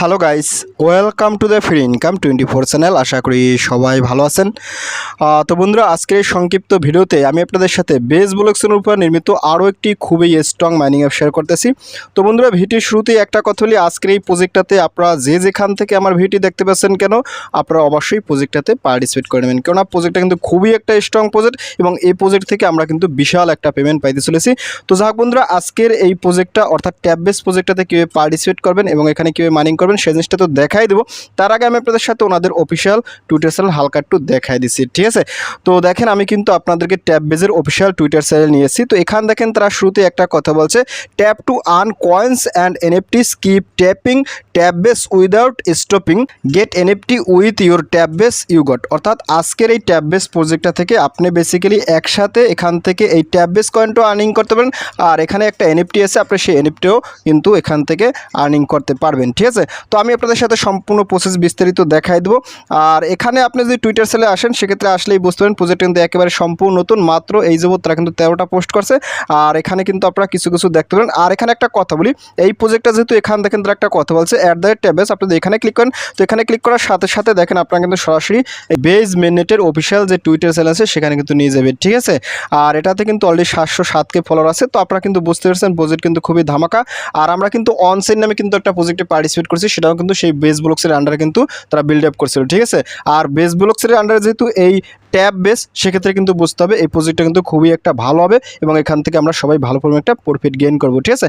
Hello guys welcome to the free income twenty four channel আশা করি সবাই ভালো আছেন। তো বন্ধুরা, আজকের এই সংক্ষিপ্ত ভিডিওতে আমি আপনাদের সাথে বেস ব্লকসের উপর নির্মিত আরও একটি খুবই স্ট্রং মাইনিং অ্যাপ শেয়ার করতেছি। তো বন্ধুরা, ভিডিওর শুরুতেই একটা কথা হলি আজকের এই প্রজেক্টটাতে আপনারা যে যেখান থেকে আমার ভিডিও দেখতে পাচ্ছেন কেন, আপনারা অবশ্যই প্রজেক্টটাতে পার্টিসিপেট করে নেবেন। কেননা প্রজেক্টটা কিন্তু খুবই একটা স্ট্রং প্রজেক্ট এবং এই প্রজেক্ট থেকে আমরা কিন্তু বিশাল একটা পেমেন্ট পাইতে চলেছি। তো যাক বন্ধুরা, আজকের এই প্রজেক্টটা অর্থাৎ ট্যাব বেস প্রজেক্টটাতে কীভাবে পার্টিসিপেট করবেন এবং এখানে কীভাবে মাইনিং সেই জিনিসটা তো দেখাই দেবো। তার আগে আমি আপনাদের সাথে ওনাদের অফিসিয়াল টুইটার চ্যানেল হালকা একটু দেখাই দিচ্ছি ঠিক আছে? তো দেখেন, আমি কিন্তু আপনাদেরকে ট্যাব বেজের অফিসিয়াল টুইটার চ্যানেল নিয়েছি। তো এখান দেখেন, তারা শুরুতে একটা কথা বলছে tap to earn coins and NFT skip tapping tab base without stopping get NFT with your tab base you got অর্থাৎ আজকের এই ট্যাব বেস প্রজেক্টটা থেকে আপনি বেসিক্যালি একসাথে এখান থেকে এই ট্যাব বেস কয়েনটাও আর্নিং করতে পারেন আর এখানে একটা এনএফটি আছে, আপনি সেই এনএফটিও কিন্তু এখান থেকে আর্নিং করতে পারবেন, ঠিক আছে? তো আমি আপনাদের সাথে সম্পূর্ণ প্রসেস বিস্তারিত দেখাই দেবো। আর এখানে আপনি যদি টুইটার সেলে আসেন, সেক্ষেত্রে আসলেই বুঝতে পারেন প্রজেক্ট কিন্তু একেবারে সম্পূর্ণ নতুন। মাত্র এই যাবত তারা কিন্তু তেরোটা পোস্ট করছে। আর এখানে কিন্তু আপনারা কিছু কিছু দেখতে পারেন। আর এখানে একটা কথা বলি, এই প্রজেক্টটা যেহেতু এখান দেখেন তারা একটা কথা বলছে অ্যাট দ্য রেট ট্যাবেস আপনি এখানে ক্লিক করেন, তো এখানে ক্লিক করার সাথে সাথে দেখেন আপনারা কিন্তু সরাসরি বেজ মেনেটের অফিসিয়াল যে টুইটার সেল আছে, সেখানে কিন্তু নিয়ে যাবে ঠিক আছে? আর এটাতে কিন্তু অলরেডি সাতশো সাতকে ফলোয়ার আছে। তো আপনারা কিন্তু বুঝতে পারছেন প্রজেক্ট কিন্তু খুবই ধামাকা। আর আমরা কিন্তু অনসেন নামে কিন্তু একটা প্রজেক্টে পার্টিসিপেট করছি সেটাও কিন্তু সেই বেস ব্লকসের আন্ডারে কিন্তু তারা বিল্ড আপ করছিল, ঠিক আছে? আর বেস ব্লকসের আন্ডারে যেহেতু এই ট্যাব বেস সেক্ষেত্রে কিন্তু বুঝতে হবে এই প্রজেক্টটা কিন্তু খুবই একটা ভালো হবে এবং এখান থেকে আমরা সবাই ভালো পরিমাণ একটা প্রফিট গেইন করব, ঠিক আছে?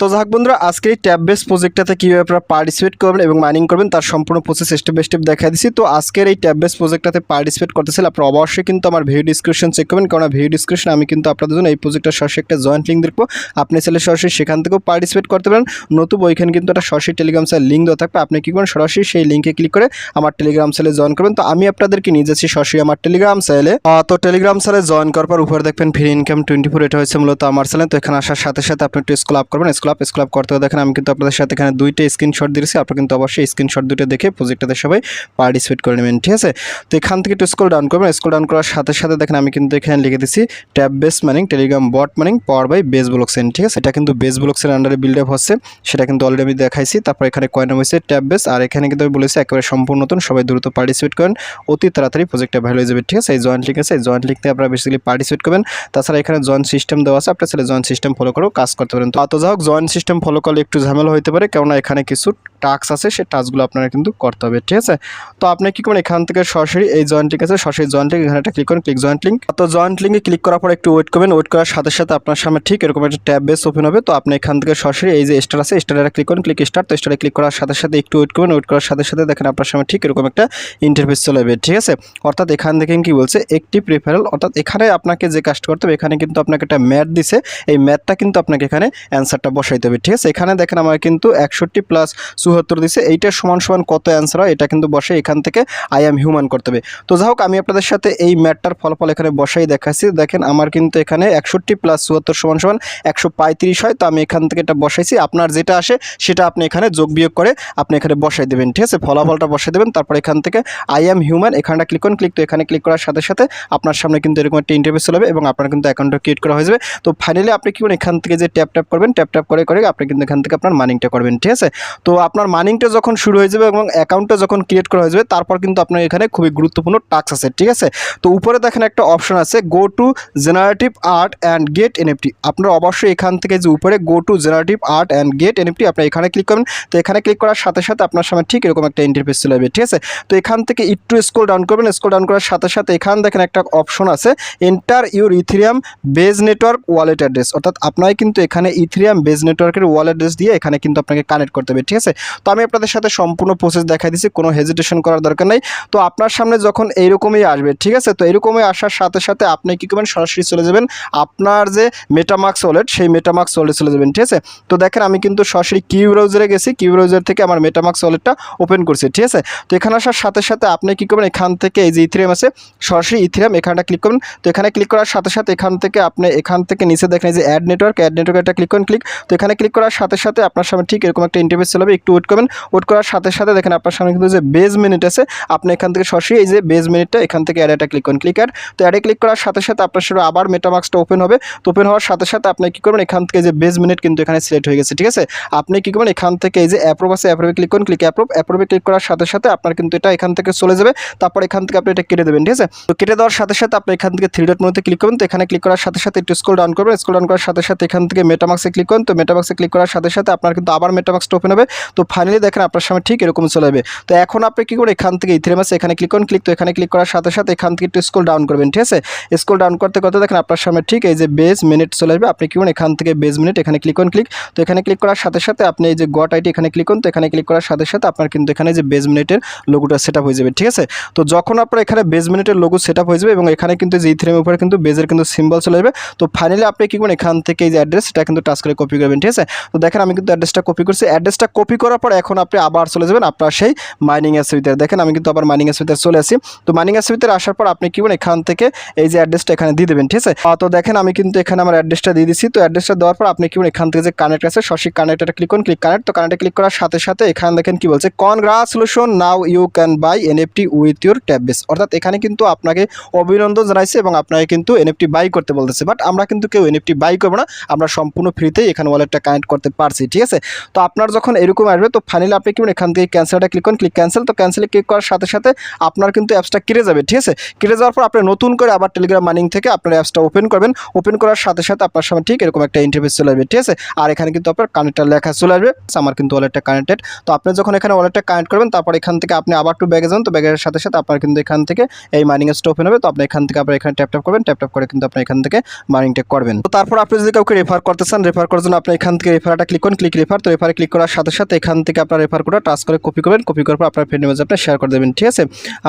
তো যাক বন্ধুরা, আজকে এই ট্যাব বেস প্রজেক্টটাতে কীভাবে আপনারা পার্টিসিপেট করবেন এবং মাইনিং করবেন তার সম্পূর্ণ প্রসেস স্টেপ বাই স্টেপ দেখা দিচ্ছি তো আজকের এই ট্যাব বেস প্রজেক্টটাতে পার্টিসিপেট করতেছিল আপনারা অবশ্যই কিন্তু আমার ভিডিও ডিসক্রিপশন চেক করবেন কারণ ভিডিও ডিসক্রিপশন আমি কিন্তু আপনাদের জন্য এই প্রজেক্টটা সরাসরি একটা জয়েন্ট লিঙ্ক দেখব। আপনি চাইলে সরাসরি সেখান থেকেও পার্টিসিপেট করতে পারেন। নতুবা ওইখানে কিন্তু একটা সরাসরি টেলিগ্রাম স্যার দেওয়া থাকবে আপনি কী করবেন সরাসরি সেই লিঙ্কে ক্লিক করে আমার টেলিগ্রাম চ্যানেলে জয়েন করবেন। তো আমি আপনাদেরকে নিয়ে যাচ্ছি সরাসরি আমার টেলিগ্রাম আহ, তো টেলিগ্রাম চ্যানেলে জয়েন করার পর উপরে দেখবেন ফ্রি ইনকাম টোয়েন্টি ফোর এটা হচ্ছে মূলত আমার চ্যানেল তো এখানে আসার সাথে সাথে আপনি একটু স্কুল আপ করবেন। স্কুল আপ স্কুল আপ করতে দেখেন আমি কিন্তু আপনাদের সাথে এখানে দুইটা স্ক্রিনশট দিয়েছি। আপনারা কিন্তু অবশ্যই স্ক্রিনশট দুটো দেখে প্রজেক্টটাতে সবাই পার্টিসিপেট করে নেবেন ঠিক আছে? তো এখান থেকে একটু স্কুল ডাউন করবেন। স্কুল ডাউন করার সাথে সাথে দেখেন আমি কিন্তু এখানে লিখে দিচ্ছি tab base mining Telegram bot mining power by base blockchain ঠিক আছে? এটা কিন্তু বেস ব্লকসের আন্ডারে বিল্ড আপ হচ্ছে। সেটা কিন্তু অলরেডি আমি দেখাইছি। তারপর এখানে কয়েন হয়েছে ট্যাব বেস আর এখানে কিন্তু আমি বলেছি একেবারে সম্পূর্ণ নতুন, সবাই দ্রুত পার্টিসিপেট করেন। অতি তাড়াতাড়ি প্রজেক্টটা ভ্যালু হয়ে যাবে, ঠিক আছে? এই জয়েন্ট লিঙ্ক আছে, এই জয়েন্ট লিঙ্ক থেকে আপনারা বেসিক্যালি পার্টিসিপেট করবেন। তাছাড়া এখানে জয়েন্ট সিস্টেম দেওয়া আছে, আপনার ছেলে জয়েন্ট সিস্টেম ফলো করেও কাজ করতে পারেন। তো যা হোক জয়েন্ট সিস্টেম ফলো করলে একটু ঝামেলা হতে পারে, কেননা এখানে কিছু টাস্ক আছে, সেই টাস্কগুলো আপনারা কিন্তু করতে হবে, ঠিক আছে? তো আপনি কি করবেন? এখান থেকে সরাসরি এই জয়েন্ট লিঙ্ক আছে, সরাসরি জয়েন্ট লিঙ্ক এখানে একটা ক্লিক করুন ক্লিক জয়েন্ট লিঙ্ক তো জয়েন্ট লিঙ্কে ক্লিক করার পর একটু ওয়েট করবেন ওয়েট করার সাথে সাথে আপনার সামনে ঠিক এরকম একটা ট্যাব বেস ওপেন হবে। তো আপনি এখান থেকে সরাসরি এই যে স্টার আছে স্টারে ক্লিক করুন ক্লিক স্টার তো স্টারে ক্লিক করার সাথে সাথে একটু ওয়েট করবেন ওয়েট করার সাথে সাথে দেখেন আপনার সামনে ঠিক এরকম একটা ইন্টারফেস চলে যাবে ঠিক আছে? অর্থাৎ এখান থেকে কি বলছে? একটি প্রিফারেল অর্থাৎ এখানে আপনাকে যে কাজটা করতে হবে, এখানে কিন্তু আপনাকে একটা ম্যাথ দিছে। এই ম্যাথটা কিন্তু আপনাকে এখানে অ্যান্সারটা বসাইতে হবে, ঠিক আছে? এখানে দেখেন আমার কিন্তু একষট্টি প্লাস চুয়াত্তর দিছে। এইটার সমান সমান কত অ্যান্সার হয়? এটা কিন্তু বসে এখান থেকে আই এম হিউম্যান করতে হবে। তো যাই হোক, আমি আপনাদের সাথে এই ম্যাথটার ফলাফল এখানে বসাই দেখাচ্ছি। দেখেন আমার কিন্তু এখানে একষট্টি প্লাস চুয়াত্তর সমান সমান একশো পঁয়ত্রিশ হয়। তো আমি এখান থেকে এটা বসাইছি। আপনার যেটা আসে, সেটা আপনি এখানে যোগ বিয়োগ করে আপনি এখানে বসাই দেবেন, ঠিক আছে? ফলাফলটা বসাই দেবেন, তারপর এখান থেকে আই এম হিউম্যান এখানটা ক্লিক করুন ক্লিক তো এখানে ক্লিক করার সাথে সাথে আপনার সামনে কিন্তু এরকম একটা ইন্টারভিউ চলে এবং আপনার কিন্তু অ্যাকাউন্টটা ক্রিয়েট করা হয়ে যাবে। তো ফাইনালি আপনি কি করুন এখান থেকে যে ট্যাপ ট্যাপ করবেন ট্যাপ ট্যাপ করে করে আপনি কিন্তু এখান থেকে আপনার মানিংটা করবেন, ঠিক আছে? তো আপনার মানিংটা যখন শুরু হয়ে যাবে এবং অ্যাকাউন্টটা যখন ক্রিয়েট করা হয়ে যাবে, তারপর কিন্তু আপনার এখানে খুবই গুরুত্বপূর্ণ টাস্ক আছে, ঠিক আছে? তো উপরে দেখেন একটা অপশন আছে go to generative art and get NFT আপনারা অবশ্যই এখান থেকে যে উপরে go to generative art and get NFT আপনি এখানে ক্লিক করবেন। তো এখানে ক্লিক করার সাথে সাথে আপনার সামনে ঠিক এরকম একটা ইন্টারফেস চলে যাবে ঠিক আছে? তো এখান থেকে একটু স্ক্রল ডাউন করবেন স্ক্রল ডাউন করার সাথে সাথে এখান দেখেন একটা অপশন আছে enter your Ethereum base network wallet address অর্থাৎ আপনাকে কিন্তু এখানে ইথিরিয়াম বেজ নেটওয়ার্কের ওয়ালেট অ্যাড্রেস দিয়ে এখানে কিন্তু আপনাকে কানেক্ট করতে হবে, ঠিক আছে? তো আমি আপনাদের সাথে সম্পূর্ণ প্রসেস দেখাই দিচ্ছি কোনো হেজিটেশন করার দরকার নেই। তো আপনার সামনে যখন এইরকমই আসবে, ঠিক আছে? তো এরকমই আসার সাথে সাথে আপনি কী করবেন? সরাসরি চলে যাবেন আপনার যে মেটামার্কস ওয়ালেট সেই মেটামার্কস ওয়ালেট চলে যাবেন, ঠিক আছে? তো দেখেন আমি কিন্তু সরাসরি কিউ ব্রাউজারে গেছি কিউ ব্রাউজার থেকে আমার মেটামাক্স ওয়ালেটটা ওপেন করছি, ঠিক আছে? তো এখানে আসার সাথে সাথে আপনি কী করবেন? এখান থেকে এই যে ইথিরিয়াম আছে, সরাসরি ইথিরিয়াম এখানটা ক্লিক করবেন তো এখানে ক্লিক করার সাথে সাথে এখান থেকে আপনি এখান থেকে নিচে দেখেন যে অ্যাড নেটওয়ার্ক অ্যাড নেটওয়ার্ক একটা ক্লিক করুন ক্লিক তো এখানে ক্লিক করার সাথে সাথে আপনার সামনে ঠিক এরকম একটা ইন্টারফেস চলবে একটু ওয়েট করবেন। ওয়েট করার সাথে সাথে দেখেন আপনার সামনে কিন্তু যে বেজ মিনিট আছে, আপনি এখান থেকে সরাসরি এই যে বেজ মিনিটটা এখান থেকে অ্যাড একটা ক্লিক করুন ক্লিক অ্যাড তো অ্যাডে ক্লিক করার সাথে সাথে আপনার সাথে আবার মেটামাক্সটা ওপেন হবে। তো ওপেন হওয়ার সাথে সাথে আপনি কী করবেন? এখান থেকে যে বেজ মিনিট কিন্তু এখানে সিলেক্ট হয়ে গেছে, ঠিক আছে? আপনি কী করবেন? এখান থেকে এই যে অ্যাপ্রো অ্যাপ্রুভ আছে অ্যাপ্রুভে ক্লিক করুন ক্লিক অ্যাপ্রুভ অ্যাপ্রুভে ক্লিক করার সাথে সাথে আপনার কিন্তু এটা এখান থেকে চলে যাবে, তারপর এখান থেকে আপনি এটা কেটে দেবেন, ঠিক আছে? তো কেটে দেওয়ার সাথে সাথে আপনি এখান থেকে থ্রি ডট মধ্যে ক্লিক করবেন, তো এখানে ক্লিক করার সাথে সাথে একটু স্কুল ডাউন করবেন স্কুল ডাউন করার সাথে সাথে এখান থেকে মেটামাক্সে ক্লিক করুন, তো মেটামাক্সে ক্লিক করার সাথে সাথে আপনার কিন্তু আবার মেটামাক্সটা ওপেন হবে, তো ফাইনালি দেখেন আপনার সামনে ঠিক এরকম চলে যাবে, তো এখন আপনি কি করবেন, এখান থেকে ইথিরেমাসে এখানে ক্লিক করুন ক্লিক তো এখানে ক্লিক করার সাথে সাথে এখান থেকে একটু স্কুল ডাউন করবেন, ঠিক আছে? স্কুল ডাউন করতে করতে দেখেন আপনার সামনে ঠিক এই যে বেজ মিনিট চলে আসবে, আপনি কি করুন এখান থেকে বেজ মিনিট এখানে ক্লিক করুন ক্লিক তো এখানে ক্লিক করার সাথে সাথে আপনি এই যে গট আইটি এখানে ক্লিক করুন তো এখানে ক্লিক করার সাথে সাথে আপনার কিন্তু এখানে যে বেজ মিনিটের লোগোটা সেট হয়ে যাবে, ঠিক আছে? তো যখন আপনার এখানে বেজ মিনিটের লোগো সেট হয়ে যাবে এবং এখানে কিন্তু যে ইথিরিয়ামের উপরে কিন্তু বেজের কিন্তু সিম্বল চলে যাবে, তো ফাইনালি আপনি কি করবেন? এখান থেকে এই যে অ্যাড্রেস সেটা কিন্তু টাচ করে কপি করবেন, ঠিক আছে? তো দেখেন আমি কিন্তু অ্যাড্রেসটা কপি করছি। অ্যাড্রেসটা কপি করার পর এখন আপনি আবার চলে যাবেন আপনার সেই মাইনিং এর ভিতরে দেখেন আমি কিন্তু আবার মাইনিং এর ভিতরে চলে আসি। তো মাইনিং এর ভিতরে আসার পর আপনি কি করবেন? এখান থেকে এই যে অ্যাড্রেসটা এখানে দিয়ে দেবেন, ঠিক আছে? তো দেখেন আমি কিন্তু এখানে আমার অ্যাড্রেসটা দিয়ে দিচ্ছি তো অ্যাড্রেসটা দেওয়ার পর আপনি কি এখান থেকে যে কানেক্ট আছে, সঠিক কানেক্টটা ক্লিক করুন। ক্লিক কানেক্ট তো কানেক্টে ক্লিক করার সাথে সাথে এখানে দেখেন কি বলছে congratulation now you can buy NFT with your tab base অর্থাৎ এখানে কিন্তু আপনাকে অভিনন্দন জানাইছে এবং আপনাকে কিন্তু এনএফটি বাই করতে বলতেছে। বাট আমরা কিন্তু কেউ এনএফটি বাই করব না, আমরা সম্পূর্ণ ফ্রিতেই এখানে ওয়ালেটটা কানেক্ট করতে পারছি, ঠিক আছে? তো আপনার যখন এরকম আসবে, তো ফাইনালি আপনি কি এখান থেকে ক্যান্সেলটা ক্লিক করুন ক্লিক ক্যান্সেল তো ক্যান্সেলে ক্লিক করার সাথে সাথে আপনার কিন্তু অ্যাপসটা কেটে যাবে, ঠিক আছে? কেটে যাওয়ার পর আপনি নতুন করে আবার টেলিগ্রাম মাইনিং থেকে আপনার অ্যাপসটা ওপেন করবেন। ওপেন করার সাথে সাথে আপনার সামনে ঠিক এরকম একটা ইন্টারভিউ চলে আসবে, ঠিক আছে? আর এখানে কিন্তু আপনার কানেক্টার লেখা চলে আসবে, আমার কিন্তু ওয়ালেটটা কানেক্টেড তো আপনি যখন এখানে ওয়ালেটটা কানেক্ট করবেন, তারপর এখান থেকে আপনি আবার একটু ব্যাগে যান তো ব্যাগের সাথে সাথে আপনার কিন্তু এখান থেকে এই মাইনিং এসটা ওপেন হবে তো আপনি এখান থেকে আপনার এখানে ট্যাপ ট্যাপ করবেন। ট্যাপ ট্যাপ করে কিন্তু আপনি এখান থেকে মাইনিংটা করবেন। তো তারপর আপনি যদি কাউকে রেফার করতে চান রেফার করার জন্য আপনি এখান থেকে রেফারটা ক্লিক করুন। ক্লিক রেফার তো রেফারে ক্লিক করার সাথে সাথে এখান থেকে আপনার রেফার করে টাচ করে কপি করবেন। কপি করার পর আপনার ফ্রেন্ড মেসেজ আপনি শেয়ার করে দেবেন। ঠিক আছে?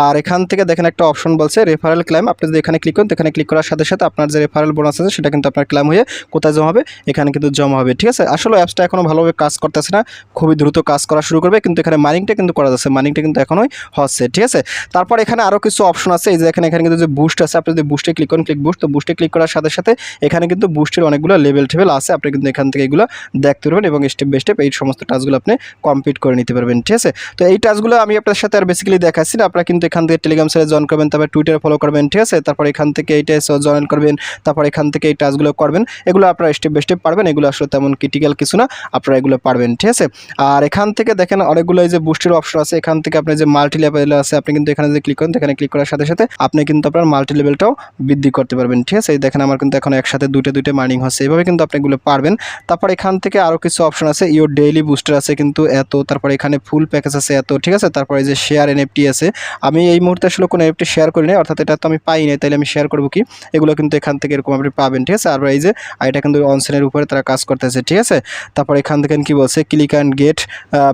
আর এখান থেকে দেখেন একটা অপশন বলছে রেফারেল ক্লাইম আপনি যদি এখানে ক্লিক করেন, তো এখানে ক্লিক করার সাথে সাথে আপনার যে রেফারেল বোনাস আছে, সেটা কিন্তু আপনার ক্লাইম হয়ে কোথায় জমা হবে? এখানে কিন্তু জমা হবে। ঠিক আছে? আসলে অ্যাপসটা এখনও ভালোভাবে কাজ করতেছে না। খুবই দ্রুত কাজ করা শুরু করবে, কিন্তু এখানে মাইনিংটা কিন্তু করা যাচ্ছে মাইনিংটা কিন্তু এখনোই হচ্ছে, ঠিক আছে? তারপর এখানে আরও কিছু অপশন আছে, এই যে এখানে এখানে কিন্তু যে বুস্ট আছে, আপনি যদি বুস্টে ক্লিক করেন ক্লিক বুস্ট তো বুস্টে ক্লিক করার সাথে সাথে এখানে কিন্তু বুস্টের অনেকগুলো লেভেল টেবিল আছে, আপনি কিন্তু এখান থেকে এগুলো দেখতে পারবেন এবং স্টেপ বাই স্টেপ এই সমস্ত টাচগুলো আপনি কমপ্লিট করে নিতে পারবেন, ঠিক আছে? তো এই টাচগুলো আমি আপনার সাথে আর বেসিক্যালি দেখাচ্ছি না, আপনারা কিন্তু এখান থেকে টেলিগ্রাম সাইটে জয়েন করবেন, তারপর টুইটারে ফলো করবেন, ঠিক আছে? তারপর এখান থেকে এই এইটা জয়েন করবেন, তারপর এখান থেকে এই টাচগুলো করবেন, এগুলো আপনারা স্টেপ বাই স্টেপ পারবেন, এগুলো আসলে তেমন ক্রিটিক্যাল কিছু না, আপনারা এগুলো পারবেন, ঠিক আছে? আর এখান থেকে দেখেন অনেকগুলো এই যে বুস্টের অপশন আছে, এখান থেকে আপনি যে মাল্টি লেভেল আছে, আপনি কিন্তু এখানে যে ক্লিক করেন এখানে ক্লিক করার সাথে সাথে আপনি কিন্তু আপনার মাল্টি লেভেলটাও বৃদ্ধি করতে পারবেন, ঠিক আছে? এই দেখেন আমার কিন্তু এখন একসাথে দুটো দুটো মার্নিং হচ্ছে এইভাবে কিন্তু আপনি এগুলো পারবেন। তারপর এখান থেকে আরও কিছু অপশন আছে ইওর ডেইলি বুস্টার আছে কিন্তু এত, তারপর এখানে ফুল প্যাকেজ আছে এত, ঠিক আছে? তারপর এই যে শেয়ার এনএফটি আছে, আমি এই মুহূর্তে আসলে কোনো এনএফটি শেয়ার করি নাই, অর্থাৎ এটা তো আমি পাই নাই, তাইলে আমি শেয়ার করব কি? এগুলো কিন্তু এখান থেকে এরকম আপনি পাবেন, ঠিক আছে? আর এই যে এটা কিন্তু অনসেনের উপরে তারা কাজ করতেছে, ঠিক আছে? তারপর এখান থেকে কি বলছে ক্লিক অ্যান্ড গেট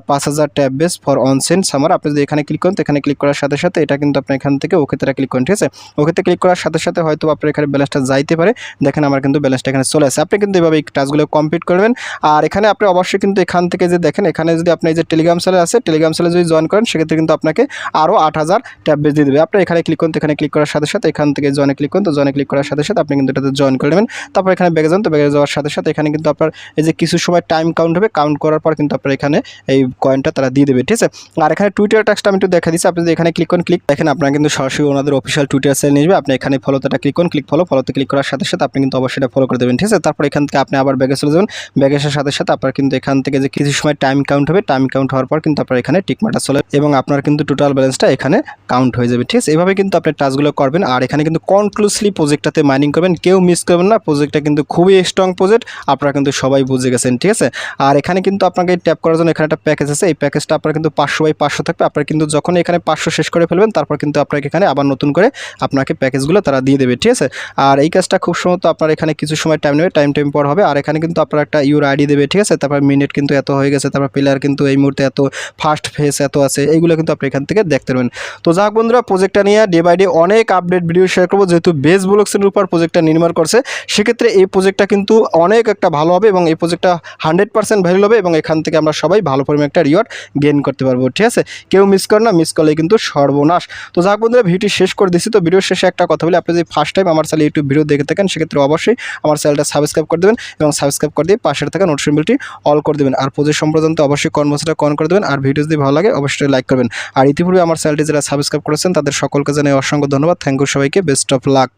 পাঁচ হাজার tab base for onchain summer. আপনি যদি এখানে ক্লিক করেন, তো এখানে ক্লিক করার সাথে সাথে এটা কিন্তু আপনি এখান থেকে ওকে তারা ক্লিক করেন, ঠিক আছে? ওকেতে ক্লিক করার সাথে সাথে হয়তো আপনার এখানে ব্যালেন্সটা যাইতে পারে। দেখেন আমার কিন্তু ব্যালেন্সটা এখানে চলে আসে। আপনি কিন্তু এভাবে এই টাস্কগুলো কমপ্লিট করবেন আর এখানে আপনি অবশ্যই কিন্তু এখান থেকে যে দেখেন, এখানে যদি আপনি এই যে টেলিগ্রাম সেলে আছে টেলিগ্রাম সেলে যদি জয়েন করেন, সেক্ষেত্রে কিন্তু আপনাকে আরও আট হাজার ট্যাব বেস দিয়ে দেবে। আপনি এখানে ক্লিক করুন এখানে ক্লিক করার সাথে সাথে এখান থেকে জয়েনে ক্লিক করুন, তো জয়েনে ক্লিক করার সাথে সাথে আপনি কিন্তু এটাতে জয়েন করে নেবেন। তারপর এখানে বেগে যান, তো বেগে যাওয়ার সাথে সাথে এখানে কিন্তু আপনার এই যে কিছু সময় টাইম কাউন্ট হবে কাউন্ট করার পর কিন্তু আপনার এখানে এই কয়েনটা তারা দিয়ে দেবে, ঠিক আছে? আর এখানে টুইটার টাক্সটা আমি একটু দেখা দিচ্ছি। আপনি যদি এখানে ক্লিক করুন ক্লিক দেখেন, আপনার কিন্তু সরাসরি ওনাদের অফিসিয়াল টুইটার সেল নিয়ে আপনি এখানে ফলোটা ক্লিক করুন ক্লিক ফলো ফলোতে ক্লিক করার সাথে সাথে আপনি কিন্তু অবশ্যই ফলো করে দেবেন, ঠিক আছে? তারপর এখান থেকে আপনি আবার ব্যাগে চলে যাবেন। ব্যাগে আসার সাথে সাথে আপনার কিন্তু এখান থেকে যে কিছু সময় টাইম কাউন্ট হবে টাইম কাউন্ট হওয়ার পর কিন্তু আপনার এখানে টিকমাটা চলে এবং আপনার কিন্তু টোটাল ব্যালেন্সটা এখানে কাউন্ট হয়ে যাবে, ঠিক আছে? এভাবে কিন্তু আপনি টাচগুলো করবেন। আর এখানে কিন্তু কনক্লুসলি প্রজেক্টটাতে মাইনিং করবেন। কেউ মিস করবেন না। প্রজেক্টটা কিন্তু খুবই স্ট্রং প্রজেক্ট আপনারা কিন্তু সবাই বুঝে গেছেন, ঠিক আছে? আর এখানে কিন্তু আপনাকে ট্যাপ করার জন্য এখানে একটা প্যাকেজ আছে, এই প্যাকেজটা আপনার কিন্তু পাঁচশো বাই পাঁচশো থাকবে। আপনার কিন্তু যখন এখানে পাঁচশো শেষ করে ফেলবেন, তারপর কিন্তু আপনাকে এখানে আবার নতুন করে আপনাকে প্যাকেজগুলো তারা দিয়ে দেবে, ঠিক আছে? আর এই কাজটা খুব সম্ভবত আপনার এখানে কিছু সময় টাইম নেবে টাইম টাইম পর হবে। আর এখানে কিন্তু আপনার একটা ইউর আইডি দেবে, ঠিক আছে? তারপর মিনিট কিন্তু এত হয়ে গেছে, তারপর প্লেয়ার কিন্তু এই মুহূর্তে এত ফার্স্ট ফেস এত আছে, এইগুলো কিন্তু আপনি এখান থেকে দেখতে পারবেন। তো যাক বন্ধুরা প্রজেক্টটা নিয়ে ডে বাই ডে অনেক আপডেট ভিডিও শেয়ার করব। যেহেতু বেস ব্লকসের উপর প্রজেক্টটা নির্মাণ করছে, সেক্ষেত্রে এই প্রজেক্টটা কিন্তু অনেক একটা ভালো হবে এবং এই প্রজেক্টটা হান্ড্রেড পার্সেন্ট ভ্যালু হবে এবং এখান থেকে আমরা সবাই ভালো পরিমাণে একটা রিওয়ার্ড গেইন করতে পারব, ঠিক আছে? কেউ মিস করে না মিস করলে কিন্তু সর্বনাশ। তো যাক বন্ধুরা, ভিডিওটি শেষ করে দিচ্ছি তো ভিডিওর শেষে একটা কথা বলি, আপনি যদি ফার্স্ট টাইম আমার চ্যানেল ইউটিউব ভিডিও দেখে থাকেন, সেক্ষেত্রে অবশ্যই আমার চ্যানেলটা সাবস্ক্রাইব করে দেবেন এবং সাবস্ক্রাইব করে দিয়ে পাশে থাকা নোটিফিকেশনটি অল করে দেবেন। আর প্রজেক্ট সম্প্রদান্ত অবশ্যই কর্মসূচিটা কন করে দেবেন। আর ভিডিও যদি ভালো লাগে, অবশ্যই লাইক করবেন। আর ইতিপূর্বে আমার চ্যানেলটি যারা সাবস্ক্রাইব করেছেন, তাদের সকলকে জানাই অসংখ্য ধন্যবাদ। থ্যাংক ইউ সবাইকে। Best of luck